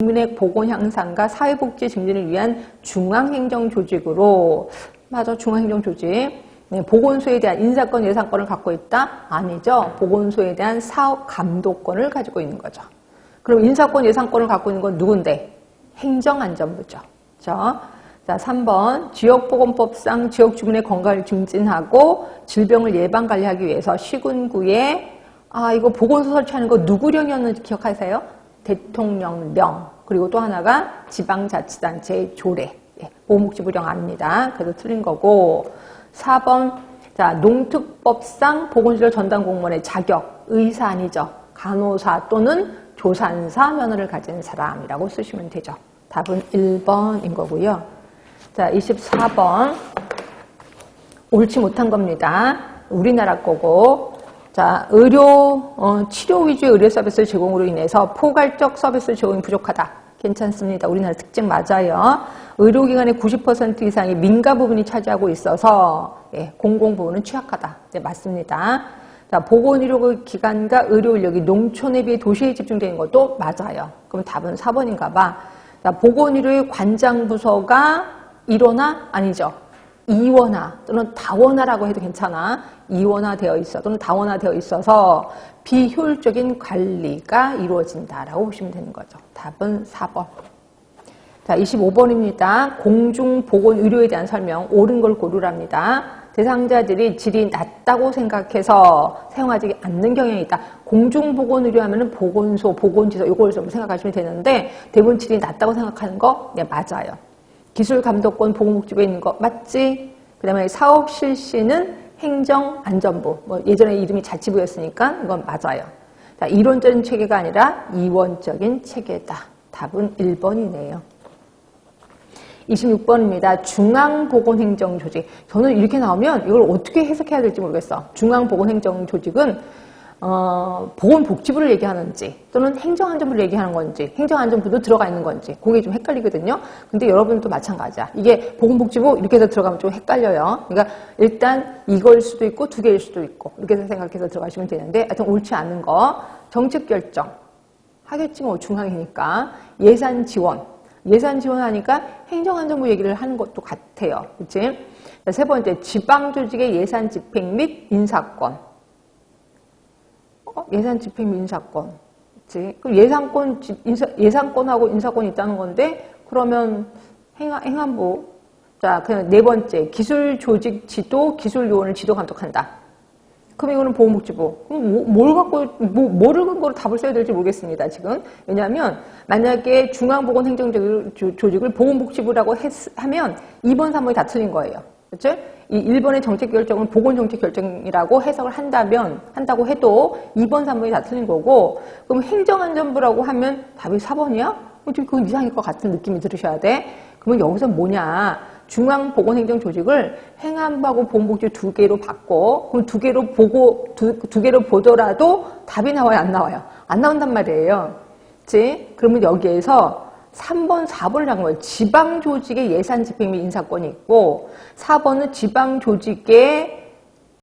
국민의 보건 향상과 사회복지 증진을 위한 중앙행정조직으로 맞아 중앙행정조직 네, 보건소에 대한 인사권 예산권을 갖고 있다? 아니죠. 보건소에 대한 사업 감독권을 가지고 있는 거죠. 그럼 인사권 예산권을 갖고 있는 건 누군데? 행정안전부죠. 그렇죠? 자, 3번 지역보건법상 지역 주민의 건강을 증진하고 질병을 예방 관리하기 위해서 시군구에 아 이거 보건소 설치하는 거 누구령이었는지 기억하세요? 대통령령 그리고 또 하나가 지방자치단체 조례 예, 보건복지부령 아닙니다. 그래도 틀린 거고 4번 자 농특법상 보건시설 전담 공무원의 자격 의사 아니죠. 간호사 또는 조산사 면허를 가진 사람이라고 쓰시면 되죠. 답은 1번인 거고요. 자 24번 옳지 못한 겁니다. 우리나라 거고 자, 의료, 어, 치료 위주의 의료 서비스 제공으로 인해서 포괄적 서비스 제공이 부족하다. 괜찮습니다. 우리나라 특징 맞아요. 의료기관의 90% 이상이 민가 부분이 차지하고 있어서 예, 공공 부분은 취약하다. 네, 맞습니다. 자, 보건의료기관과 의료인력이 농촌에 비해 도시에 집중되는 것도 맞아요. 그럼 답은 4번인가 봐. 자, 보건의료의 관장 부서가 1호나 아니죠. 이원화 또는 다원화라고 해도 괜찮아. 이원화 되어 있어 또는 다원화 되어 있어서 비효율적인 관리가 이루어진다라고 보시면 되는 거죠. 답은 4번. 자, 25번입니다. 공중보건의료에 대한 설명, 옳은 걸 고르랍니다. 대상자들이 질이 낮다고 생각해서 사용하지 않는 경향이 있다. 공중보건의료 하면은 보건소, 보건지소 이걸 좀 생각하시면 되는데 대부분 질이 낮다고 생각하는 거 네, 맞아요. 기술감독권 보건복지부에 있는 거 맞지? 그 다음에 사업 실시는 행정안전부. 뭐 예전에 이름이 자치부였으니까 이건 맞아요. 자, 이론적인 체계가 아니라 이원적인 체계다. 답은 1번이네요. 26번입니다. 중앙보건행정조직. 저는 이렇게 나오면 이걸 어떻게 해석해야 될지 모르겠어. 중앙보건행정조직은 어, 보건복지부를 얘기하는지 또는 행정안전부를 얘기하는 건지 행정안전부도 들어가 있는 건지 그게 좀 헷갈리거든요. 근데 여러분도 마찬가지야. 이게 보건복지부 이렇게 해서 들어가면 좀 헷갈려요. 그러니까 일단 이걸 수도 있고 두 개일 수도 있고 이렇게 생각해서 들어가시면 되는데 하여튼 옳지 않은 거 정책결정 하겠지 뭐 중앙이니까 예산 지원 예산 지원하니까 행정안전부 얘기를 하는 것도 같아요. 그치? 세 번째 지방조직의 예산 집행 및 인사권 어? 예산 집행 인사권. 그치? 그럼 예산권, 인사, 예산권하고 인사권이 있다는 건데, 그러면 행안, 행안부. 자, 그냥 네 번째. 기술 조직 지도, 기술 요원을 지도 감독한다. 그럼 이거는 보건복지부. 그럼 뭐, 뭘 갖고, 뭐, 뭐를 근거로 답을 써야 될지 모르겠습니다, 지금. 왜냐하면, 만약에 중앙보건행정조직을 보건복지부라고 했, 하면 2번, 3번이 다 틀린 거예요. 그렇죠? 이 1번의 정책 결정은 보건 정책 결정이라고 해석을 한다면 한다고 해도 2번, 3번이 다 틀린 거고 그럼 행정안전부라고 하면 답이 4번이야? 그건 이상일 것 같은 느낌이 들으셔야 돼. 그러면 여기서 뭐냐? 중앙보건행정조직을 행안부하고 보건복지 두 개로 바꿔 그럼 두 개로 보고 두, 두 개로 보더라도 답이 나와요, 안 나와요? 안 나온단 말이에요. 그치? 그러면 여기에서 3번, 4번을 한 거예요. 지방 조직의 예산 집행 및 인사권이 있고 4번은 지방 조직의